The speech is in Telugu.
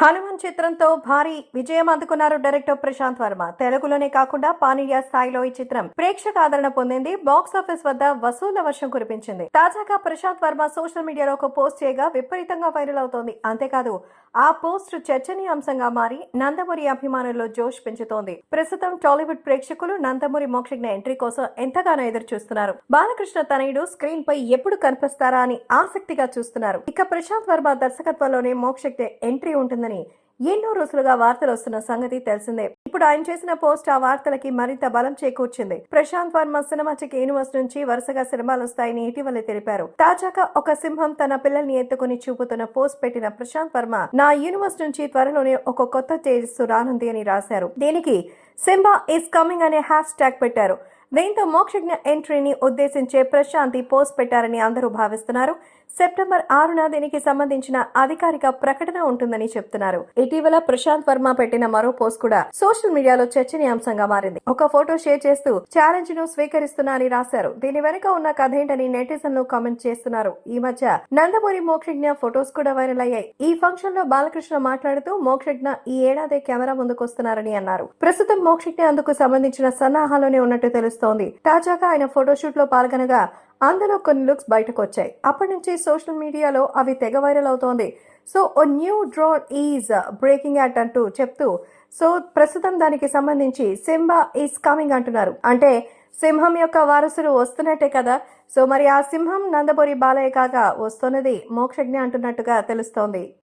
హనుమాన్ చిత్రంతో భారీ విజయం అందుకున్నారు డైరెక్టర్ ప్రశాంత్ వర్మ. తెలుగులోనే కాకుండా పానీయ స్థాయిలో ఈ చిత్రం ప్రేక్షక ఆదరణ పొందింది. బాక్స్ ఆఫీస్ వద్ద వసూళ్ళ వర్షం కురిపించింది. తాజాగా ప్రశాంత్ వర్మ సోషల్ మీడియాలో ఒక పోస్ట్ చేయగా విపరీతంగా వైరల్ అవుతోంది. అంతేకాదు ఆ పోస్ట్ చర్చనీయాంశంగా మారి నందమూరి అభిమానుల్లో జోష్ పెంచుతోంది. ప్రస్తుతం టాలీవుడ్ ప్రేక్షకులు నందమూరి మోక్షజ్ఞ ఎంట్రీ కోసం ఎంతగానో ఎదురు చూస్తున్నారు బాలకృష్ణ తనయుడు స్క్రీన్ పై ఎప్పుడు కనిపిస్తారా అని ఆసక్తిగా చూస్తున్నారు. ఇక ప్రశాంత్ వర్మ దర్శకత్వంలోనే మోక్షజ్ఞ ఎంట్రీ ఉంటుందని ఎన్నో రోజులుగా వార్తలు వస్తున్న సంగతి తెలిసిందే. ఇప్పుడు ఆయన చేసిన పోస్ట్ ఆ వార్తలకి మరింత బలం చేకూర్చింది. ప్రశాంత్ వర్మ సినిమాటిక్ యూనివర్స్ నుంచి వరుసగా సినిమాలు వస్తాయని ఇటీవలే తెలిపారు. తాజాగా ఒక సింహం తన పిల్లల్ని ఎత్తుకుని చూపుతున్న పోస్ట్ పెట్టిన ప్రశాంత్ వర్మ నా యూనివర్స్ నుంచి త్వరలోనే ఒక కొత్త తేజస్సు రానుంది అని రాశారు. దీనికి సింబా ఇస్ కమింగ్ అనే హ్యాష్ ట్యాగ్ పెట్టారు. దీంతో మోక్షజ్ఞ ఎంట్రీని ఉద్దేశించే ప్రశాంతి పోస్ట్ పెట్టారని అందరూ భావిస్తున్నారు. సెప్టెంబర్ ఆరున దీనికి సంబంధించిన అధికారిక ప్రకటన ఉంటుందని చెప్తున్నారు. ఇటీవల ప్రశాంత్ వర్మ పెట్టిన మరో పోస్ట్ కూడా సోషల్ మీడియాలో చర్చనీయాంశంగా మారింది. ఒక ఫోటో షేర్ చేస్తూ ఛాలెంజ్ను స్వీకరిస్తున్నా అని రాశారు. దీని వెనుక ఉన్న కథ ఏంటని నెటిజన్లు కామెంట్ చేస్తున్నారు. ఈ మధ్య నందమూరి మోక్షజ్ఞ ఫొటోస్ కూడా వైరల్ అయ్యాయి. ఈ ఫంక్షన్లో బాలకృష్ణ మాట్లాడుతూ మోక్షజ్ఞ ఈ ఏడాది కెమెరా ముందుకు వస్తున్నారని అన్నారు. ప్రస్తుతం మోక్షజ్ఞ అందుకు సంబంధించిన సన్నాహాలోనే ఉన్నట్టు తెలుస్తుంది తాజాగా ఆయన ఫోటోషూట్లో పాల్గొనగా అందులో కొన్ని లుక్స్ బయటకు వచ్చాయి అప్పటి నుంచి సోషల్ మీడియాలో అవి తెగ వైరల్ అవుతోంది. So oh new drone is breaking at అంటూ చెప్తూ సో ప్రస్తుతం దానికి సంబంధించి సింబా ఈజ్ కమింగ్ అంటున్నారు. అంటే సింహం యొక్క వారసులు వస్తున్నట్టే కదా? సో మరి ఆ సింహం నందమూరి బాలయ్య కాగా వస్తున్నది మోక్షజ్ఞ అంటున్నట్టుగా తెలుస్తోంది.